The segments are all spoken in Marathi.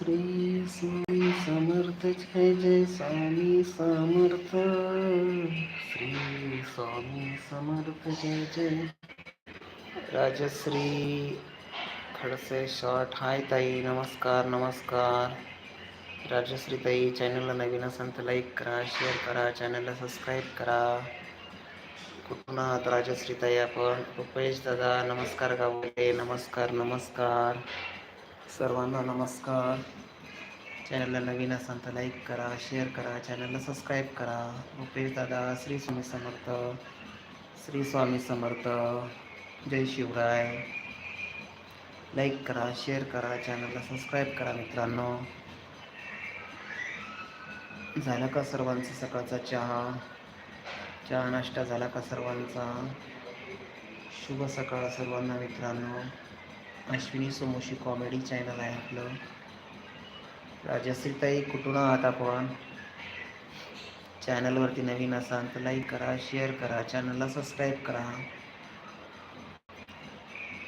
श्री स्वामी समर्थ जय जय स्वामी समर्थ. श्री स्वामी समर्थ जय जय. राजश्री खडसे शॉर्ट हाय ताई नमस्कार नमस्कार. राजश्री ताई चॅनलला नवीन असेल तर लाईक करा शेअर करा चॅनलला सबस्क्राईब करा. कुठून आहात राजश्री ताई आपण? रुपेश दादा नमस्कार गावले नमस्कार नमस्कार. सर्वांना नमस्कार. चॅनलला नवीन असाल तर लाईक करा शेअर करा चॅनलला सबस्क्राईब करा. रुपेश दादा श्री स्वामी समर्थ. श्री स्वामी समर्थ. जय शिवराय. लाईक करा शेअर करा चॅनलला सबस्क्राईब करा मित्रांनो. झाला का सर्वांचा सकाळचा चहा? चहा नाश्ता झाला का सर्वांचा? शुभ सकाळ सर्वांना मित्रांनो. अश्विनी सोमोशी कॉमेडी चॅनल आहे आपलं. राजश्रीताई कुठून आहात आपण? चॅनलवरती नवीन असाल तर लाईक करा शेअर करा चॅनलला सबस्क्राईब करा.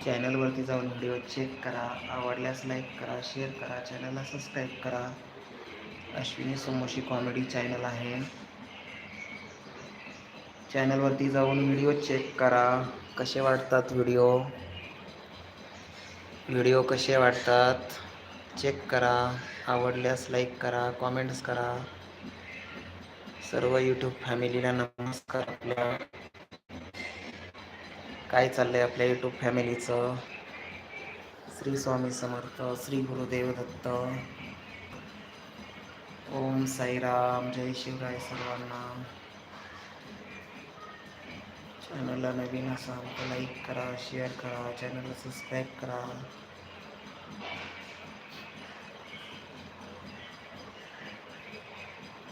चॅनलवरती जाऊन व्हिडिओ चेक करा आवडल्यास लाईक करा शेअर करा चॅनलला सबस्क्राईब करा. अश्विनी सोमोशी कॉमेडी चॅनल आहे. चॅनलवरती जाऊन व्हिडिओ चेक करा. कसे वाटतात व्हिडिओ व्हिडिओ कसे वाटतात? चेक करा. आवडल्यास लाईक करा. कॉमेंट्स करा. सर्व यूट्यूब फॅमिलीला नमस्कार आपल्या. काय चाललंय आपल्या यूट्यूब फॅमिलीचं श्री स्वामी समर्थ श्री गुरुदेव दत्त. ओम साईराम. जय शिवराय सर्वांना. चॅनलला नवीन असाल तर लाईक करा शेअर करा चॅनलला सबस्क्राईब करा.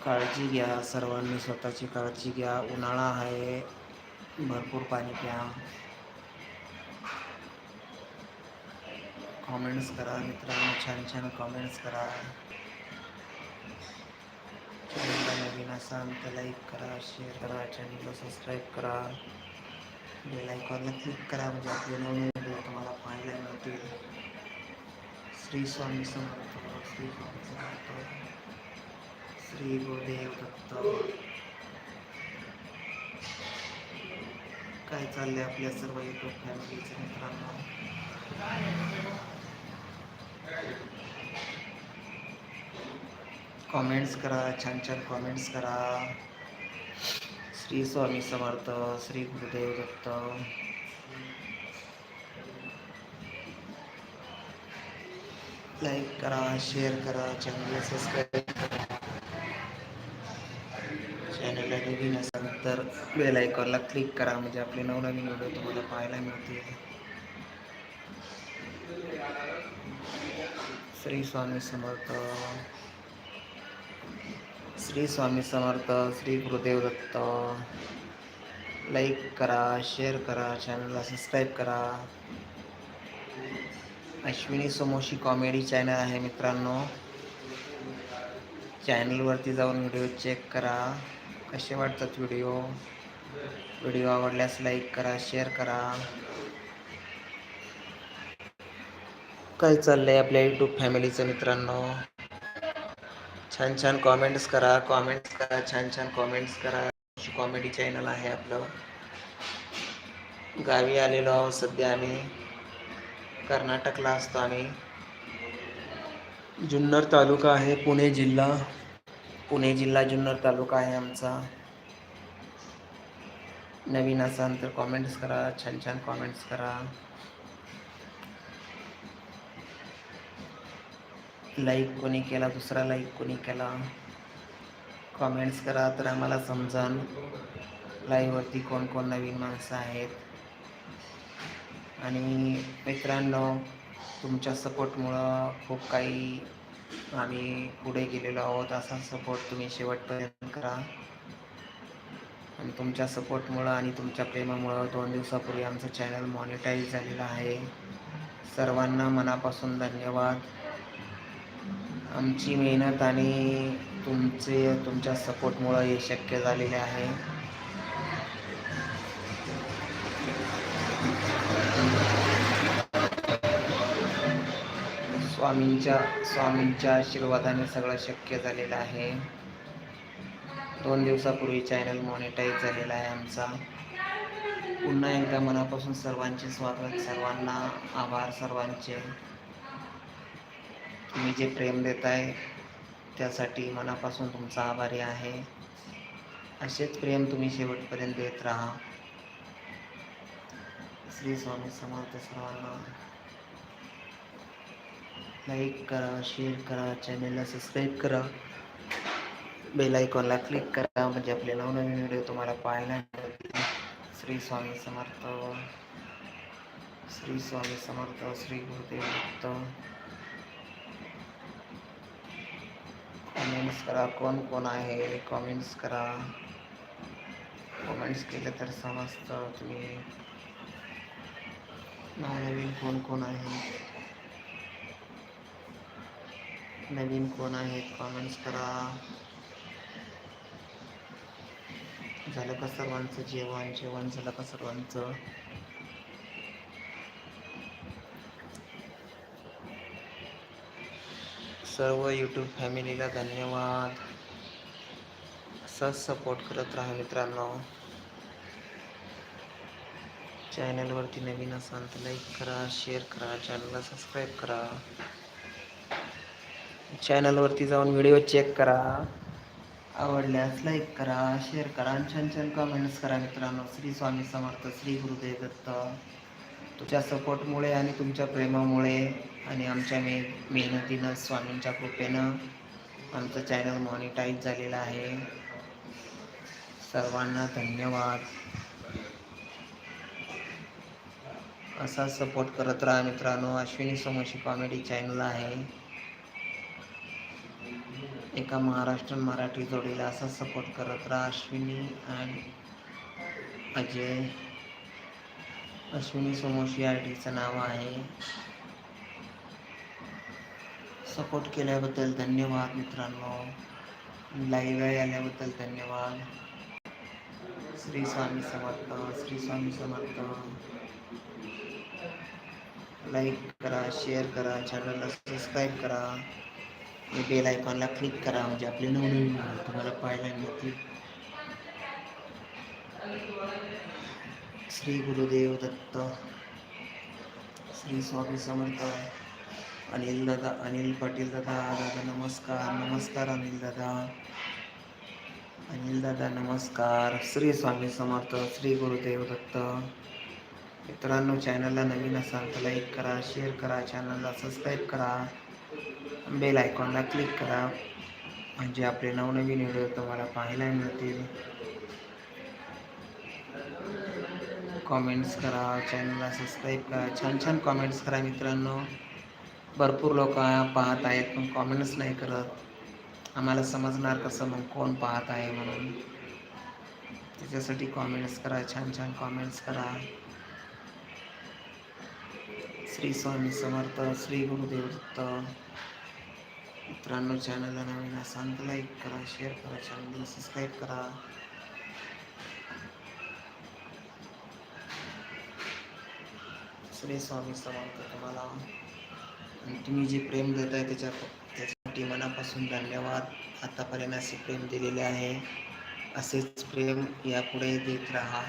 काळजी घ्या सर्वांनी स्वतःची काळजी घ्या. उन्हाळा आहे भरपूर पाणी प्या. कॉमेंट्स करा मित्रांनो छान छान कॉमेंट्स करा. चॅनलला नवीन असाल तर लाईक करा शेअर करा चॅनलला सबस्क्राईब करा. बेल आयकॉनला क्लिक करा म्हणजे आपले नवीन व्हिडिओ तुम्हाला पाहायला मिळतील. श्री स्वामी समर्थ श्री स्वामी समर्थ श्री गुरुदेव दत्त. काय चाललंय आपल्या सर्व युट्यूब फॅमिलीच्या मित्रांना? कॉमेंट्स करा छान छान कॉमेंट्स करा. श्री स्वामी समर्थ, श्री गुरुदेव दत्त। लाईक करा शेअर करा चॅनलला सबस्क्राईब करा। चॅनलला नवीन असाल तर बेल आयकॉनला क्लिक करा, म्हणजे आपले नवनवीन व्हिडिओ तुम्हाला पाहायला मिळतील. श्री स्वामी समर्थ। श्री स्वामी समर्थ श्री गुरुदेव दत्त लाईक करा शेअर करा चॅनलला सबस्क्राईब करा. अश्विनी समोशी कॉमेडी चॅनल आहे मित्रांनो. चॅनलवरती जाऊन व्हिडिओ चेक करा. कसे वाटतात व्हिडिओ व्हिडिओ आवडल्यास लाईक करा शेअर करा. काय चाललंय आपल्या यूट्यूब फॅमिलीचं मित्रांनो? छान छान कॉमेंट्स करा कॉमेंट्स करा छान छान कॉमेंट्स करा. कॉमेडी चॅनल आहे आपलं. गावी आलेलो आहोत सध्या आम्ही. कर्नाटकला असतो आम्ही. जुन्नर तालुका आहे पुणे जिल्हा. पुणे जिल्हा जुन्नर तालुका आहे आमचा. नवीन असाल तर कॉमेंट्स करा छान छान कॉमेंट्स करा. लाईक कोणी केला दुसरा लाईक कोणी केला कॉमेंट्स करा तर आम्हाला समजान लाईव्हवरती कोण कोण नवीन माणसं आहेत. आणि मित्रांनो तुमच्या सपोर्टमुळं खूप काही आम्ही पुढे गेलेलो आहोत. असा सपोर्ट तुम्ही शेवटपर्यंत करा. आणि तुमच्या सपोर्टमुळं आणि तुमच्या प्रेमामुळं दोन दिवसापूर्वी आमचं चॅनल मॉनिटाईज झालेलं आहे. सर्वांना मनापासून धन्यवाद. आमची मेहनत आणि तुमचे तुमच्या सपोर्टमुळं हे शक्य झालेले आहे. स्वामींच्या स्वामींच्या आशीर्वादाने सगळं शक्य झालेलं आहे. दोन दिवसापूर्वी चॅनल मॉनिटाईज झालेला आहे आमचा. पुन्हा एकदा मनापासून सर्वांचे स्वागत सर्वांना आभार सर्वांचे. तुम्ही जे प्रेम देताय त्यासाठी मनापासून तुमचा आभारी आहे. असेच प्रेम तुम्ही शेवटपर्यंत देत राहा. श्री स्वामी समर्थ सर्वांना लाईक करा शेअर करा चॅनलला सबस्क्राईब करा. बेल आयकॉनला क्लिक करा म्हणजे आपले नवनवीन व्हिडिओ तुम्हाला पाहायला श्री स्वामी समर्थ. श्री स्वामी समर्थ श्री गुरुदेव भक्त कमेंट्स करा. कोण कोण आहे? कमेंट्स करा. कमेंट्स केले तर समजतं तुम्ही. नवीन कोण कोण आहे? नवीन कोण आहेत? कमेंट्स करा. झालं का सर्वांचं जेवण? जेवण झालं का सर्वांचं? सर्व यूट्यूब फॅमिलीला धन्यवाद। असंच सपोर्ट करत राहा मित्रांनो। चॅनलवरती नवीन असाल तर लाईक करा शेअर करा चॅनलला सबस्क्राईब करा. चॅनलवरती जाऊन व्हिडिओ चेक करा. आवडल्यास लाईक करा शेअर करा, छान छान कमेंट्स करा मित्रांनो. श्री स्वामी समर्थ, श्री गुरुदेव दत्त. तुझ्या सपोर्टमुळे आणि तुमच्या प्रेमामुळे आणि आमच्या मे मेहनतीनं स्वामींच्या कृपेनं आमचं चॅनल मॉनिटाईज झालेलं आहे. सर्वांना धन्यवाद. असा सपोर्ट करत राहा मित्रांनो. अश्विनी समोशी कॉमेडी चॅनल आहे. एका महाराष्ट्र मराठी जोडीला असा सपोर्ट करत राहा अश्विनी अँड अजय. अश्विनी सोमोशी आय डीचं नाव आहे. सपोर्ट केल्याबद्दल धन्यवाद मित्रांनो. लाईव्ह आल्याबद्दल धन्यवाद. श्री स्वामी समर्थ, श्री स्वामी समर्थ. लाईक करा शेअर करा चॅनलला सबस्क्राईब करा. बेल आयकॉनला क्लिक करा, म्हणजे आपले नवनवीन तुम्हाला पाहायला मिळतील. श्री गुरुदेव दत्त श्री स्वामी समर्थ अनिल दादा अनिल पाटील दादा दादा नमस्कार नमस्कार अनिल दादा. अनिल दादा नमस्कार श्री स्वामी समर्थ श्री गुरुदेव दत्त. मित्रांनो चॅनलला नवीन असाल तर लाईक करा शेअर करा चॅनलला सबस्क्राईब करा. बेल आयकॉनला क्लिक करा. म्हणजे आपले नवनवीन व्हिडिओ तुम्हाला पाहायला मिळतील. कॉमेंट्स करा चॅनलला सबस्क्राईब करा. छान छान कॉमेंट्स करा मित्रांनो. भरपूर लोक पाहत आहेत पण कॉमेंट्स नाही करत. आम्हाला समजणार कसं मग कोण पाहत आहे म्हणून. त्याच्यासाठी कॉमेंट्स करा छान छान कॉमेंट्स करा. श्री स्वामी समर्थ श्री गुरुदेव दत्त. मित्रांनो चॅनलला नवीन असाल तर लाईक करा शेअर करा चॅनलला सबस्क्राईब करा. श्री स्वामी समर्थ तुम्हाला. आणि तुम्ही जे प्रेम देत आहे त्याच्या त्याच्यासाठी मनापासून धन्यवाद. आतापर्यंत असे प्रेम दिलेले आहे. असेच प्रेम यापुढे देत राहा.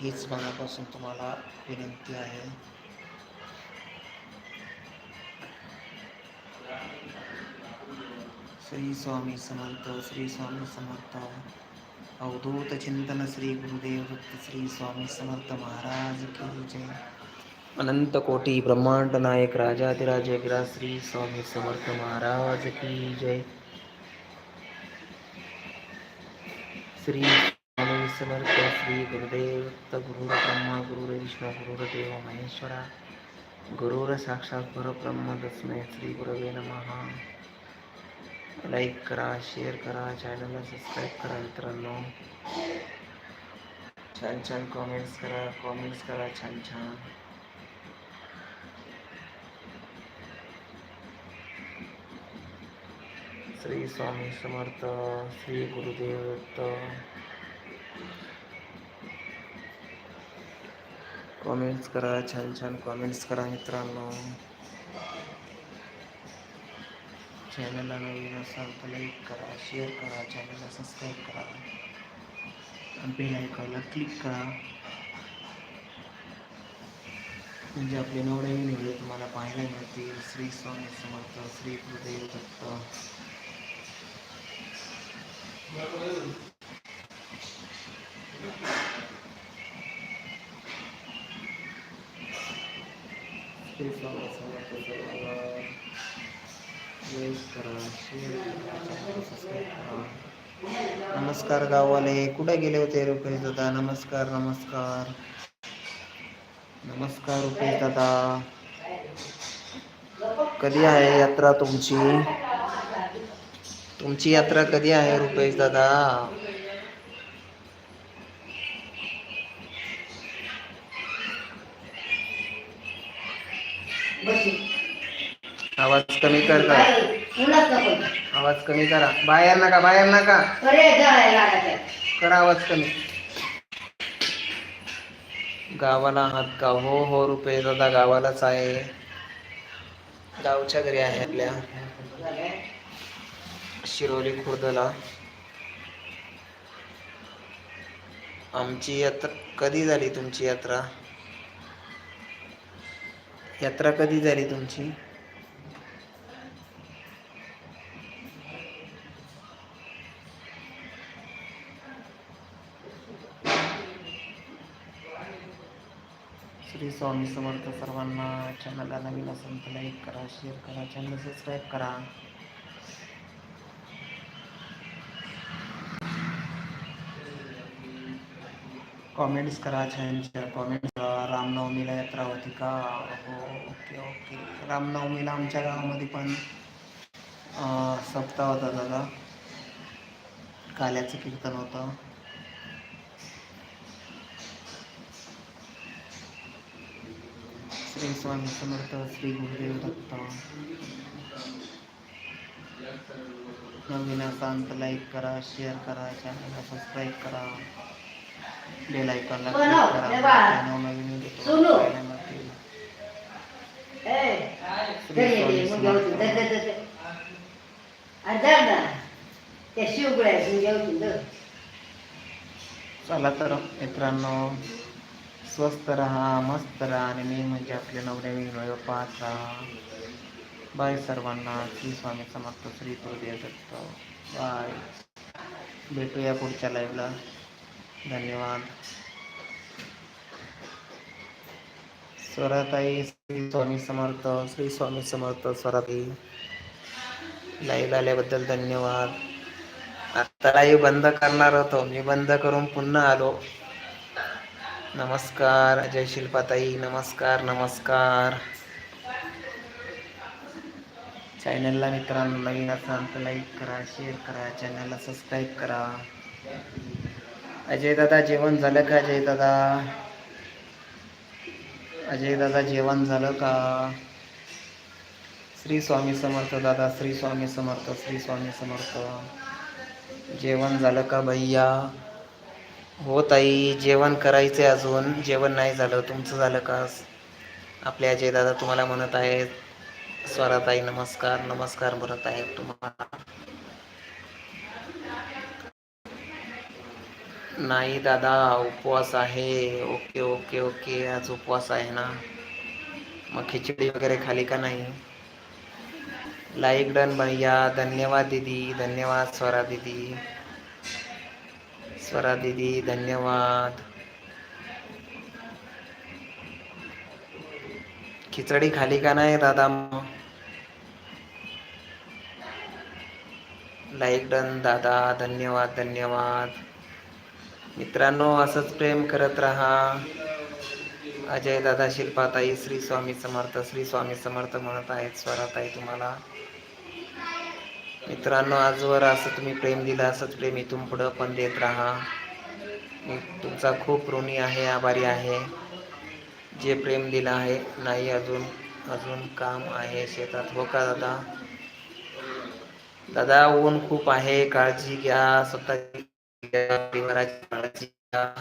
हीच मनापासून तुम्हाला विनंती आहे. श्री स्वामी समर्थ श्री स्वामी समर्थ. अवधूत चिंतन श्री गुरुदेव श्री स्वामी समर्थ महाराज की जय। अनंत कोटी ब्रह्मांड नायक राजाधिराज गिरा श्री स्वामी समर्थ महाराज की जय। श्री स्वामी समर्थ श्री गुरुदेव दत्त गुरुर ब्रह्मा गुरुर विष्णू गुरुदेव महेश्वरा। गुरुर साक्षात परब्रह्म तस्मै श्री गुरवे नमः। लाईक करा शेअर करा चॅनलला सबस्क्राईब करा मित्रांनो छान छान कॉमेंट्स करा कॉमेंट्स करा छान छान श्री स्वामी समर्थ, श्री गुरुदेव दत्त। कॉमेंट्स करा छान छान कॉमेंट्स करा मित्रांनो चॅनलला नवीन असाल तर करा शेअर करा चॅनलला सबस्क्राईब करा। बेल आयकॉनला क्लिक करा। म्हणजे आपले नवनवीन व्हिडिओ तुम्हाला पाहायला मिळतील श्री स्वामी समर्थ, श्री गुरुदेव दत्त। श्री स्वामी समर्थ नमस्कार गाववाले कुठे गेले होते रुपेश दादा? नमस्कार नमस्कार. नमस्कार रुपेश दादा. कधी आहे यात्रा तुमची? तुमची यात्रा कधी आहे रुपेश दादा? आवाज कमी कर का आवाज कमी करा. बाहेर नका बाहेर नका. करा आवाज कमी. गावाला आहात का? हो हो रुपये दादा गावालाच आहे. गावच्या घरी आहे आपल्या. शिरोली खुर्दला. आमची यात्रा कधी झाली तुमची यात्रा? यात्रा कधी झाली तुमची? स्वामी समर्थ सर्वांना चॅनलला नवीन असेल तर लाईक करा शेअर करा चॅनल सबस्क्राईब करा. कॉमेंट्स करा छानच्या कॉमेंट्स रामनवमीला यात्रा होती का? हो ओके ओके. रामनवमीला आमच्या गावामध्ये पण सप्ताह होता दादा. काल्याचं कीर्तन होतं. श्री स्वामी समर्थ श्री गुरुदेव दत्त नवीन असाल तर लाईक करा शेअर करा चॅनलला सबस्क्राईब करा बेल आयकॉनला क्लिक करा नवीन व्हिडिओ तुम्हाला पाहायला मिळतील. श्री स्वामी समर्थ. चला तर मित्रांनो स्वस्त राहा मस्त राहा आणि मी म्हणजे आपले नवनवीन व्हिडिओ पाहत राहा. बाय सर्वांना. श्री स्वामी समर्थ. श्री गुरुदेव दत्त. बाय. भेटूया पुढच्या लाईव्हला धन्यवाद. स्वराताई श्री स्वामी समर्थ. श्री स्वामी समर्थ स्वराताई. लाईव्ह आल्याबद्दल धन्यवाद. आता लाईव्ह बंद करणार होतो. मी बंद करून पुन्हा आलो. नमस्कार अजय शिल्पाताई नमस्कार नमस्कार. चॅनलला मित्रांनो नवीन असाल तर लाईक करा शेअर करा चॅनलला सबस्क्राईब करा. अजय दादा जेवण झालं का अजय दादा? अजय दादा जेवण झालं का? श्री स्वामी समर्थ दादा श्री स्वामी समर्थ श्री स्वामी समर्थ. जेवण झालं का भैया? हो ताई जेवण करायचे अजून. जेवण नाही झालं. तुमचं झालं का? आपले अजय दादा तुम्हाला म्हणत आहेत. स्वराताई नमस्कार. नमस्कार म्हणत आहेत तुम्हाला. नाही दादा उपवास आहे. Okay okay okay. आज उपवास आहे ना. मग खिचडी वगैरे खाली का नाही? लाईक डन भैया. धन्यवाद दीदी. धन्यवाद स्वरा दीदी. स्वरा दीदी धन्यवाद. खिचडी खाली का नाही दादा? लाईक डन दादा. धन्यवाद धन्यवाद. मित्रांनो असंच प्रेम करत राहा. अजय दादा शिल्पाताई श्री स्वामी समर्थ श्री स्वामी समर्थ म्हणत आहेत स्वराताई तुम्हाला. मित्रांनो आजवर असं तुम्ही प्रेम दिलं असंच प्रेम इथून पुढं पण देत राहा. मी तुमचा खूप ऋणी आहे आभारी आहे. जे प्रेम दिलं आहे नाही अजून अजून काम आहे शेतात. हो का दादा? दादा ऊन खूप आहे काळजी घ्या स्वतःची घ्या, परिवाराची काळजी घ्या.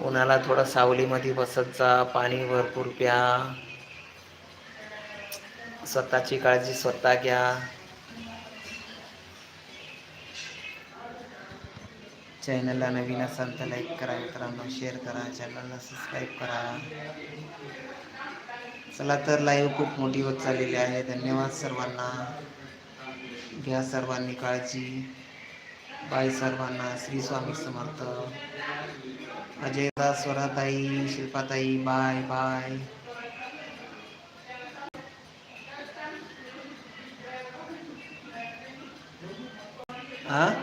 उन्हाला थोडं सावलीमध्ये बसत जा पाणी भरपूर प्या. स्वतःची काळजी स्वतः घ्या. चॅनलला नवीन असाल तर लाईक करा मित्रांनो शेअर करा चॅनलला सबस्क्राईब करा. चला तर लाईव्ह खूप मोठी होत चाललेली आहे. धन्यवाद सर्वांना. घ्या सर्वांनी काळजी. बाय सर्वांना. श्री स्वामी समर्थ. अजयदा स्वराताई शिल्पाताई बाय बाय हा